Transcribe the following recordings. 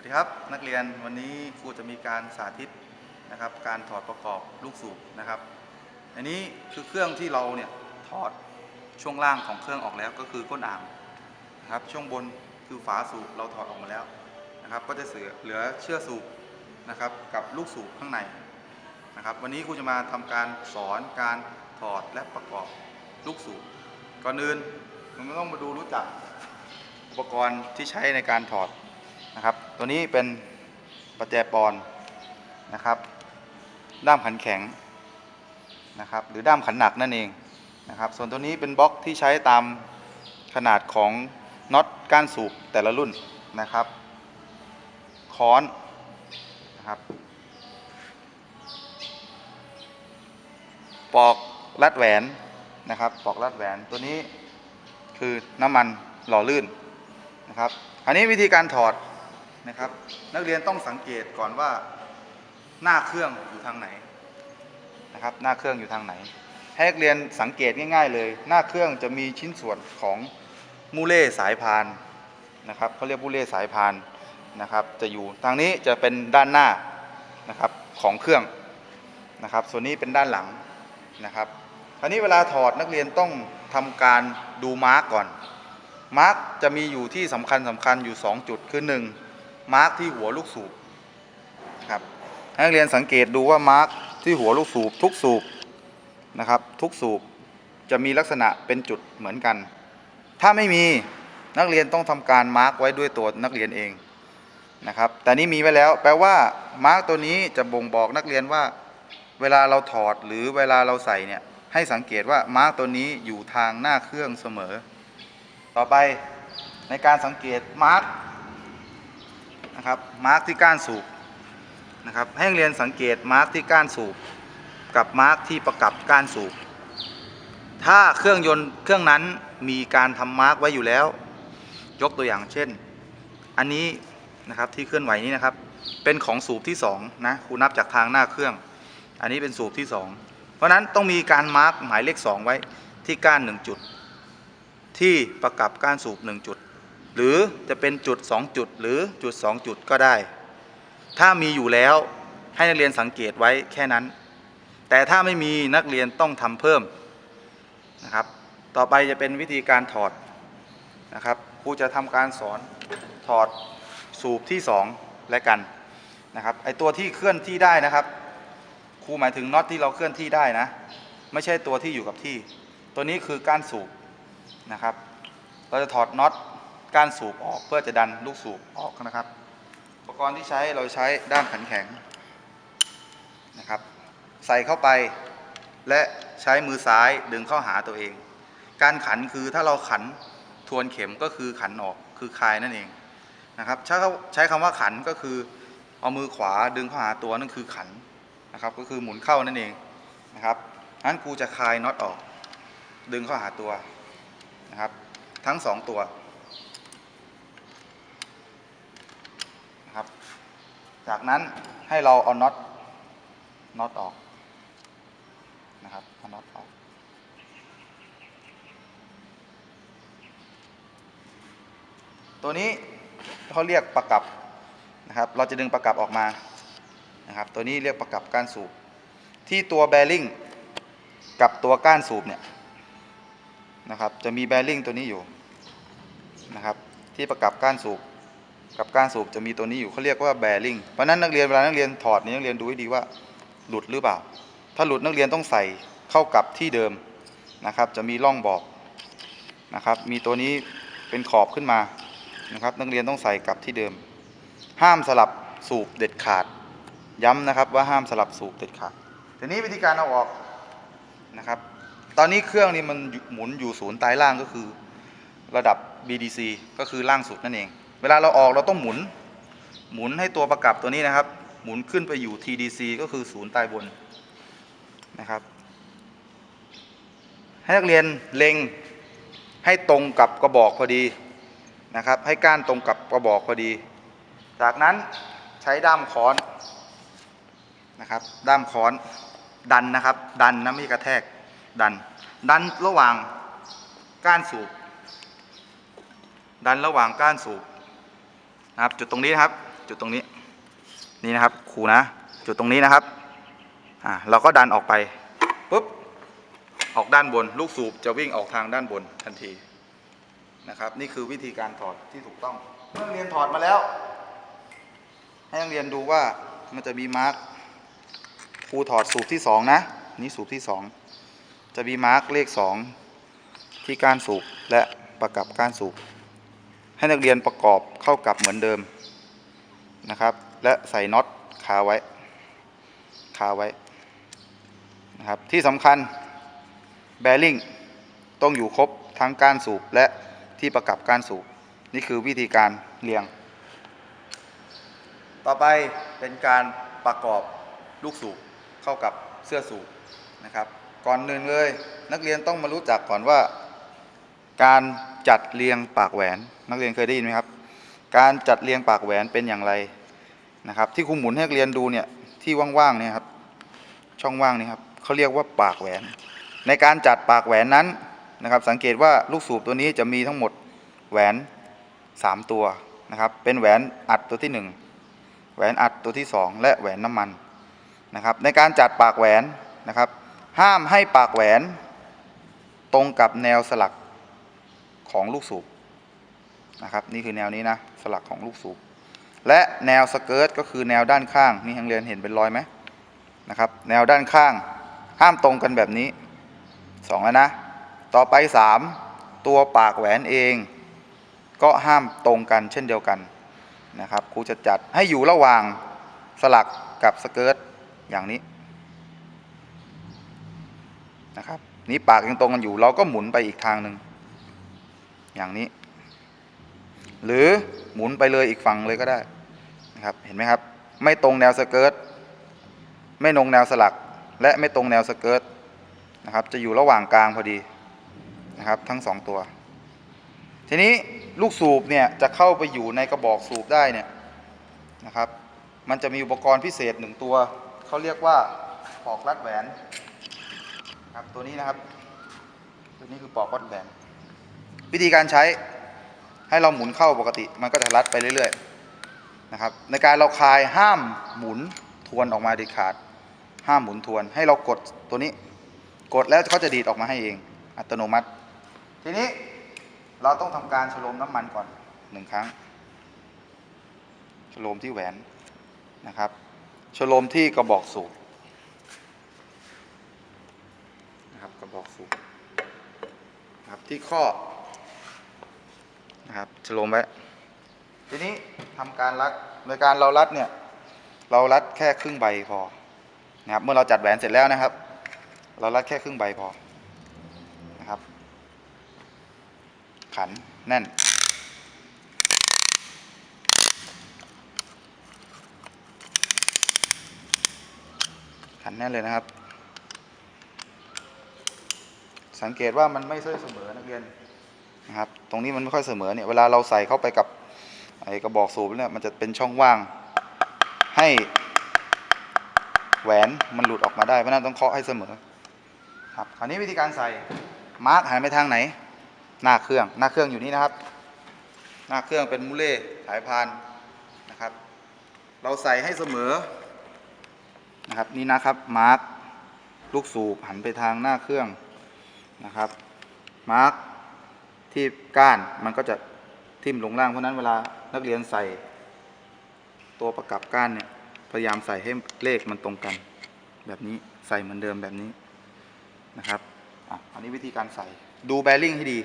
วัสดีครับนักเรียนวันนี้ครูจะมีการสาธิตนะครับการถอดประกอบลูกสูบนะครับ อันนี้คือเครื่องที่เราเนี่ยถอดช่วงล่างของเครื่องออกแล้วก็คือก้นอ่างนะครับช่วงบนคือฝาสูบเราถอดออกมาแล้วนะครับก็จะเสือเหลือเชือกสูบนะครับกับลูกสูบข้างในนะครับวันนี้ครูจะมาทำการสอนการถอดและประกอบลูกสูบก่อนอื่นมันก็ต้องมาดูรู้จักอุปกรณ์ที่ใช้ในการถอด นะครับ ตัวนี้เป็นประแจปอนนะครับ ด้ามขันแข็งนะครับ หรือด้ามขันหนักนั่นเองนะครับ ส่วนตัวนี้เป็นบล็อกที่ใช้ตามขนาดของน็อตก้านสูบแต่ละรุ่นนะครับ ค้อนนะครับ ปอกรัดแหวนนะครับ ปอกรัดแหวนตัวนี้คือน้ำมันหล่อลื่นนะครับ อันนี้วิธีการถอด นะครับ นักเรียนต้องสังเกตก่อนว่าหน้าเครื่องอยู่ทางไหนนะครับ หน้าเครื่องอยู่ทางไหน ให้นักเรียนสังเกตง่าย ๆ เลย หน้าเครื่องจะมีชิ้นส่วนของมูเล่สายพานนะครับเขาเรียกมูเล่สายพานนะครับ จะอยู่ทางนี้จะเป็นด้านหน้านะครับของเครื่องนะครับ ส่วนนี้เป็นด้านหลังนะครับ คราวนี้เวลาถอดนักเรียนต้องทำการดูมาร์กก่อน มาร์กจะมีอยู่ที่สำคัญสำคัญอยู่ 2 จุดคือ 1 มาร์กที่หัวลูกสูบครับนักเรียนสังเกตดูว่ามาร์กที่หัวลูกสูบทุกสูบนะครับ ทุกสูบจะมีลักษณะเป็นจุดเหมือนกัน ถ้าไม่มีนักเรียนต้องทำการมาร์กไว้ด้วยตัวนักเรียนเองนะครับ แต่นี่มีไว้แล้ว แปลว่ามาร์กตัวนี้จะบ่งบอกนักเรียนว่า เวลาเราถอดหรือเวลาเราใส่เนี่ยให้สังเกตว่ามาร์กตัวนี้อยู่ทางหน้าเครื่องเสมอ ต่อไปในการสังเกตมาร์ก นะครับมาร์กที่ก้านสูบนะครับให้นักเรียนสังเกตมาร์กที่ก้านสูบกับมาร์กที่ประกับก้านสูบถ้าเครื่องยนต์เครื่องนั้นมีการทำมาร์กไว้อยู่แล้ว ยกตัวอย่างเช่น อันนี้นะครับที่เคลื่อนไหวนี้นะครับ เป็นของสูบที่2นะครูนับจากทางหน้าเครื่อง อันนี้เป็นสูบที่ 2 เพราะฉะนั้นต้องมีการมาร์กหมายเลข 2 ไว้ที่ก้าน 1 จุด ที่ประกับก้านสูบ 1 จุด หรือจะเป็นจุด 2 จุด หรือจุด 2 จุดก็ได้ ถ้ามีอยู่แล้วให้นักเรียนสังเกตไว้แค่นั้น แต่ถ้าไม่มีนักเรียนต้องทำเพิ่มนะครับ ต่อไปจะเป็นวิธีการถอดนะครับครูจะทำการสอนถอดสูบที่ 2 และกันนะครับไอตัวที่เคลื่อนที่ได้นะครับครูหมายถึงน็อตที่เราเคลื่อนที่ได้นะ ไม่ใช่ตัวที่อยู่กับที่ ตัวนี้คือก้านสูบนะครับ เราจะถอดน็อต ก้านสูบออกเพื่อจะดันลูกสูบออกนะครับ อุปกรณ์ที่ใช้เราใช้ด้ามขันแข็งนะครับ ใส่เข้าไปและใช้มือซ้ายดึงเข้าหาตัวเอง การขันคือถ้าเราขันทวนเข็มก็คือขันออกคือคลายนั่นเองนะครับใช้คำใช้คำว่าขันก็คือเอามือขวาดึงเข้าหาตัวนั่นคือขันนะครับก็คือหมุนเข้านั่นเองนะครับนั้นครูจะคลายน็อตออก ดึงเข้าหาตัวนะครับทั้งสองตัวนะครับ จากนั้นให้เราเอาน็อตน็อตออกนะครับเอาน็อตออก ตัวนี้เขาเรียกประกับนะครับ เราจะดึงประกับออกมานะครับ ตัวนี้เรียกประกับก้านสูบ ที่ตัวแบริ่งกับตัวก้านสูบเนี่ยนะครับ จะมีแบริ่งตัวนี้อยู่นะครับ ที่ประกับก้านสูบ กับก้านสูบจะมีตัวนี้อยู่เขาเรียกว่าแบริ่งเพราะนั้นนักเรียนเวลานักเรียนถอดนี่นักเรียนดูให้ดีว่าหลุดหรือเปล่า ถ้าหลุดนักเรียนต้องใส่เข้ากับที่เดิมนะครับ จะมีร่องบอกนะครับ มีตัวนี้เป็นขอบขึ้นมานะครับ นักเรียนต้องใส่กลับที่เดิม ห้ามสลับสูบเด็ดขาด ย้ำนะครับว่าห้ามสลับสูบเด็ดขาดทีนี้วิธีการเอาออกนะครับ ตอนนี้เครื่องนี้มันหมุนอยู่ศูนย์ใต้ล่างก็คือ ระดับ BDC ก็คือล่างสุดนั่นเอง เวลาเราออกเราต้องหมุน หมุนให้ตัวประกับตัวนี้นะครับ หมุนขึ้นไปอยู่ TDC ก็คือศูนย์ใต้บนนะครับ ให้นักเรียนเล็งให้ตรงกับกระบอกพอดีนะครับ ให้ก้านตรงกับกระบอกพอดี จากนั้นใช้ด้ามค้อนนะครับ ด้ามค้อนดันนะครับ ดันนะไม่กระแทกดัน ดันระหว่างก้านสูบดันระหว่างก้านสูบ นะครับ จุดตรงนี้นะครับ จุดตรงนี้นี่นะครับครูนะ จุดตรงนี้นะครับอ่าเราก็ดันออกไปปุ๊บออกด้านบน ลูกสูบจะวิ่งออกทางด้านบนทันทีนะครับ นี่คือวิธีการถอดที่ถูกต้องเมื่อเรียนถอดมาแล้ว ให้นักเรียนดูว่ามันจะมีมาร์กครูถอดสูบที่สองนะ นี่สูบที่สองจะมีมาร์กเลขสองที่กานสูบและประกับกานสูบ ให้นักเรียนประกอบเข้ากับเหมือนเดิมนะครับ และใส่น็อตคาไว้คาไว้นะครับที่สำคัญแบริ่งต้องอยู่ครบทั้งก้านสูบและที่ประกับก้านสูบ นี่คือวิธีการเรียง ต่อไปเป็นการประกอบลูกสูบเข้ากับเสื้อสูบนะครับ ก่อนหนึ่งเลย นักเรียนต้องมารู้จักก่อนว่า การ จัดเรียงปากแหวน นักเรียนเคยได้ยินไหมครับ การจัดเรียงปากแหวนเป็นอย่างไรนะครับ ที่ครูหมุนให้นักเรียนดูเนี่ยที่ว่างๆเนี่ยครับ ช่องว่างนี่ครับเขาเรียกว่าปากแหวน ในการจัดปากแหวนนั้นนะครับ สังเกตว่าลูกสูบตัวนี้จะมีทั้งหมดแหวน 3 ตัวนะครับ เป็นแหวนอัดตัวที่ 1 แหวนอัดตัวที่ 2 และแหวนน้ำมันนะครับ ในการจัดปากแหวนนะครับ ห้ามให้ปากแหวนตรงกับแนวสลัก ของลูกสูบนะครับนี่คือแนวนี้นะสลักของลูกสูบและแนวสเกิร์ตก็คือแนวด้านข้างนี่ทางเรียนเห็นเป็นรอยไหมนะครับแนวด้านข้างห้ามตรงกันแบบนี้สองแล้วนะ ต่อไปสามตัวปากแหวนเอง ก็ห้ามตรงกันเช่นเดียวกันนะครับครูจะจัดให้อยู่ระหว่างสลักกับสเกิร์ตอย่างนี้นะครับนี่ปากยังตรงกันอยู่เราก็หมุนไปอีกทางหนึ่ง อย่างนี้ หรือหมุนไปเลยอีกฝั่งเลยก็ได้นะครับเห็นไหมครับ ไม่ตรงแนวสเกิร์ตไม่ตรงแนวสลัก และไม่ตรงแนวสเกิร์ตนะครับ จะอยู่ระหว่างกลางพอดีนะครับ ทั้งสองตัว ทีนี้ลูกสูบเนี่ยจะเข้าไปอยู่ในกระบอกสูบได้เนี่ยนะครับ มันจะมีอุปกรณ์พิเศษหนึ่งตัวเขาเรียกว่าปอกรัดแหวนครับตัวนี้นะครับ ตัวนี้คือปอกรัดแหวน วิธีการใช้ให้เราหมุนเข้าปกติ มันก็จะรัดไปเรื่อยๆนะครับ ในการเราคลายห้ามหมุนทวนออกมาเด็ดขาด ห้ามหมุนทวน ให้เรากดตัวนี้ กดแล้วเขาจะดีดออกมาให้เอง อัตโนมัติ ทีนี้เราต้องทำการฉโลมน้ำมันก่อนหนึ่งครั้งฉโลมที่แหวนนะครับฉโลมที่กระบอกสูบนะครับกระบอกสูบนะครับที่ข้อ นะครับฉโลมไว้ ทีนี้ทำการรัดโดยการเรารัดเนี่ย เรารัดแค่ครึ่งใบพอนะครับ เมื่อเราจัดแหวนเสร็จแล้วนะครับ เรารัดแค่ครึ่งใบพอนะครับ ขันแน่นขันแน่นเลยนะครับ สังเกตว่ามันไม่ค่อยเสมอนักเรียน นะครับ ตรงนี้มันไม่ค่อยเสมอเนี่ย เวลาเราใส่เข้าไปกับไอ้กระบอกสูบเนี่ยมันจะเป็นช่องว่าง ให้แหวนมันหลุดออกมาได้เพราะนั้นต้องเคาะให้เสมอ ครับ คราวนี้วิธีการใส่ มาร์กหันไปทางไหน หน้าเครื่อง หน้าเครื่องอยู่นี่นะครับ หน้าเครื่องเป็นมูเล่สายพานนะครับ เราใส่ให้เสมอ นะครับ นี่นะครับ มาร์กลูกสูบหันไปทางหน้าเครื่องนะครับ มาร์ก ที่ก้านมันก็จะทิ่มลงล่างเพราะนั้นเวลานักเรียนใส่ ตัวประกับก้านเนี่ยพยายามใส่ให้เลขมันตรงกัน แบบนี้ใส่เหมือนเดิมแบบนี้นะครับอะอันนี้วิธีการใส่ดูแบริ่งให้ดี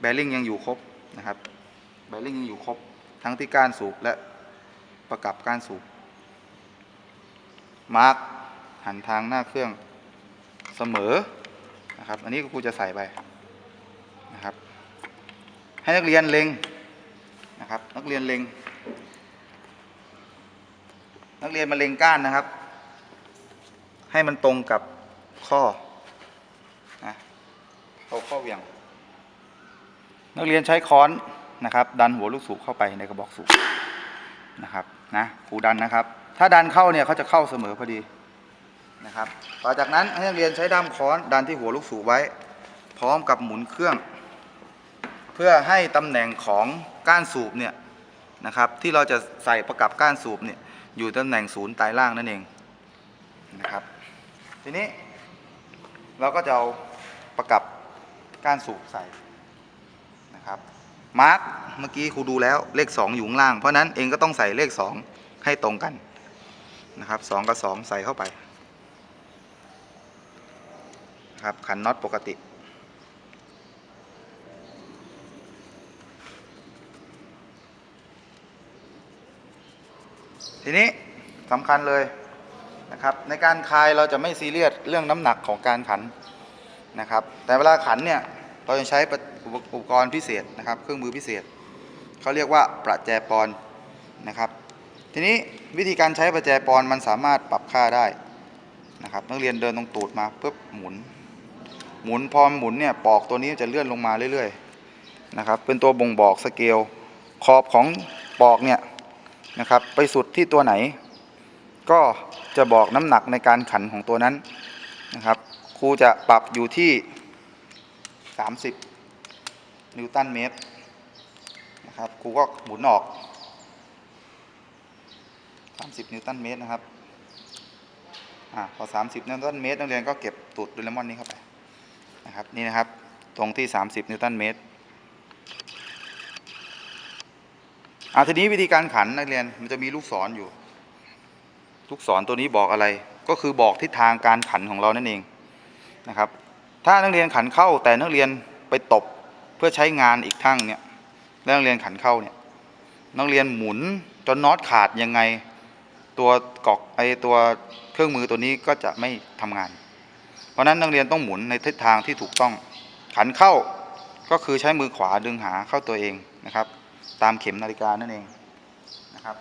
แบริ่งยังอยู่ครบนะครับแบริ่งยังอยู่ครบทั้งที่ก้านสูบและประกับก้านสูบมาร์กหันทางหน้าเครื่องเสมอนะครับ อันนี้ครูจะใส่ไปนะครับ ให้นักเรียนเล็งนะครับ นักเรียนเล็ง นักเรียนมาเล็งก้านนะครับ ให้มันตรงกับข้อนะเอาข้อเวียง นักเรียนใช้ค้อนนะครับ ดันหัวลูกสูบเข้าไปในกระบอกสูบนะครับนะครูดันนะครับ ถ้าดันเข้าเนี่ยเขาจะเข้าเสมอพอดีนะครับ ต่อจากนั้นให้นักเรียนใช้ด้ามค้อนดันที่หัวลูกสูบไว้ พร้อมกับหมุนเครื่อง เพื่อให้ตำแหน่งของก้านสูบเนี่ยนะครับที่เราจะใส่ประกับก้านสูบเนี่ยอยู่ตำแหน่งศูนย์ปลายล่างนั่นเองนะครับทีนี้เราก็จะเอาประกับก้านสูบใส่นะครับมาร์กเมื่อกี้ครูดูแล้วเลข 2 อยู่ข้างล่าง เพราะฉะนั้นเองก็ต้องใส่เลข 2 ให้ตรงกันนะครับ2กับ 2 ใส่เข้าไปนะครับขันน็อตปกติ ทีนี้สำคัญเลยนะครับในการคลายเราจะไม่ซีเรียสเรื่องน้ำหนักของการขันนะครับแต่เวลาขันเนี่ยเราจะใช้อุปกรณ์พิเศษนะครับ เครื่องมือพิเศษเขาเรียกว่าประแจปอนนะครับ ทีนี้วิธีการใช้ประแจปอนมันสามารถปรับค่าได้นะครับนักเรียนเดินตรงตูดมาปุ๊บหมุน หมุนพอหมุนเนี่ยปอกตัวนี้จะเลื่อนลงมาเรื่อยๆนะครับเป็นตัวบ่งบอกสเกลขอบของปอกเนี่ย นะครับ ไปสุดที่ตัวไหน ก็จะบอกน้ำหนักในการขันของตัวนั้นนะครับครูจะปรับอยู่ที่ 30 นิวตันเมตรนะครับครูก็หมุนออก 30 นิวตันเมตรนะครับอ่าพอ 30 นิวตันเมตรนักเรียนก็เก็บตูดดูเลมอนนี้เข้าไปนะครับนี่นะครับตรงที่ 30 นิวตันเมตร อ่าทีนี้วิธีการขันนักเรียนมันจะมีลูกศรออยู่ ลูกศรตัวนี้บอกอะไร ก็คือบอกทิศทางการขันของเรานั่นเองนะครับ ถ้านักเรียนขันเข้าแต่นักเรียนไปตบเพื่อใช้งานอีกทั้งเนี่ยแล้วนักเรียนขันเข้าเนี่ยนักเรียนหมุนจนน็อตขาดยังไงตัวกอกไอตัวเครื่องมือตัวนี้ก็จะไม่ทำงาน เพราะฉะนั้นนักเรียนต้องหมุนในทิศทางที่ถูกต้อง ขันเข้าก็คือใช้มือขวาดึงหาเข้าตัวเองนะครับ ตามเข็มนาฬิกานั่นเองนะครับ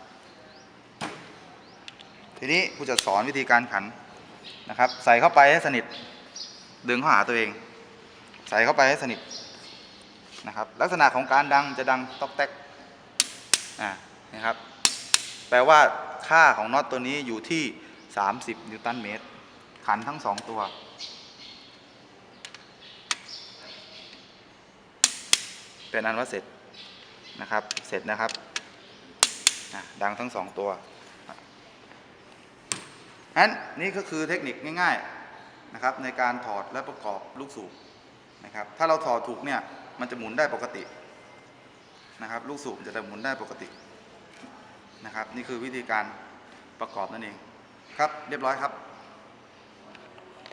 ทีนี้ครูจะสอนวิธีการขันนะครับ ใส่เข้าไปให้สนิท ดึงเข้าหาตัวเอง ใส่เข้าไปให้สนิทนะครับ ลักษณะของการดังจะดังตอกแตกอ่านะครับ แปลว่าค่าของน็อตตัวนี้อยู่ที่ 30 นิวตันเมตร ขันทั้งสองตัวเป็นอันว่าเสร็จ นะครับ เสร็จนะครับดังทั้งสองตัวนั้นนี่ก็คือเทคนิคง่ายๆนะครับ ในการถอดและประกอบลูกสูบนะครับ ถ้าเราถอดถูกเนี่ยมันจะหมุนได้ปกตินะครับ ลูกสูบจะหมุนได้ปกตินะครับ นี่คือวิธีการประกอบนั่นเองครับ เรียบร้อยครับ